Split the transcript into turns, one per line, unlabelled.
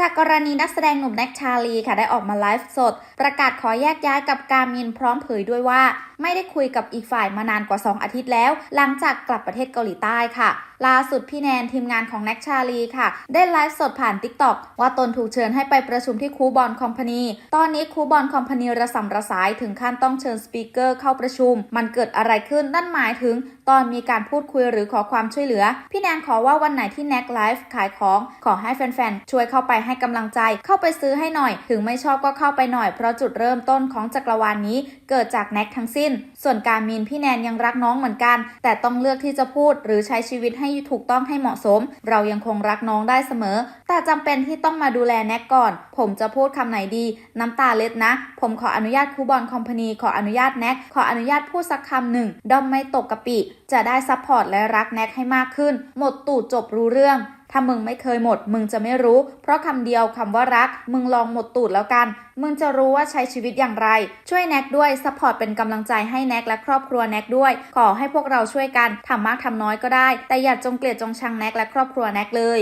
จากกรณีนักแสดงหนุ่มแน็กชาลีค่ะได้ออกมาไลฟ์สด ประกาศขอแยกย้ายกับการมินพร้อมเผยด้วยว่า ไม่ได้คุยกับอีกฝ่ายมานานกว่า 2 อาทิตย์แล้ว หลังจากกลับประเทศเกาหลีใต้ค่ะล่าสุดพี่แนนทีมงานของแน็กชาลีค่ะ ได้ไลฟ์สดผ่าน t ิ k t o k ว่าตนถูกเชิญให้ไปประชุมที่คูบอลคอมพานีตอนนี้คูบอลคอมพานีระสำระสายถึงขั้นต้องเชิญสปีกเกอร์เข้าประชุม มันเกิดอะไรขึ้นนั่นหมายถึง ตอนมีการพูดคุยหรือขอความช่วยเหลือ พี่แนนขอว่าวันไหนที่แน็กไลฟ์ขายของขอให้แฟนๆช่วยเข้าไปใให้กำลังใจเข้าไปซื้อให้หน่อย ถึงไม่ชอบก็เข้าไปหน่อยเพราะจุดเริ่มต้นของจักรวาลนนี้เกิดจากแน็กทั้งสิ้น ส่วนการมินพี่แนนยังรักน้องเหมือนกัน แต่ต้องเลือกที่จะพูดหรือใช้ชีวิตให้ถูกต้องให้เหมาะสม เรายังคงรักน้องได้เสมอ แต่จำเป็นที่ต้องมาดูแลแน็กก่อน ผมจะพูดคำไหนดี น้ำตาเล็ดนะ ผมขออนุญาตคูบอลคอมพานีขออนุญาตแน็กขออนุญาตพูดสักคำหนึ่งดอมไม่ตกกะปิ จะได้ซัพพอร์ตและรักแน็กให้มากขึ้น หมดตูดจบรู้เรื่อง ถ้ามึงไม่เคยหมด มึงจะไม่รู้ เพราะคำเดียวคำว่ารัก มึงลองหมดตูดแล้วกัน มึงจะรู้ว่าใช้ชีวิตอย่างไร ช่วยแน็กด้วยสปอร์ตเป็นกำลังใจให้แน็กและครอบครัวแน็กด้วย ขอให้พวกเราช่วยกันทำมากทำน้อยก็ได้ แต่อย่าจงเกลียดจงชังแน็กและครอบครัวแน็กเลย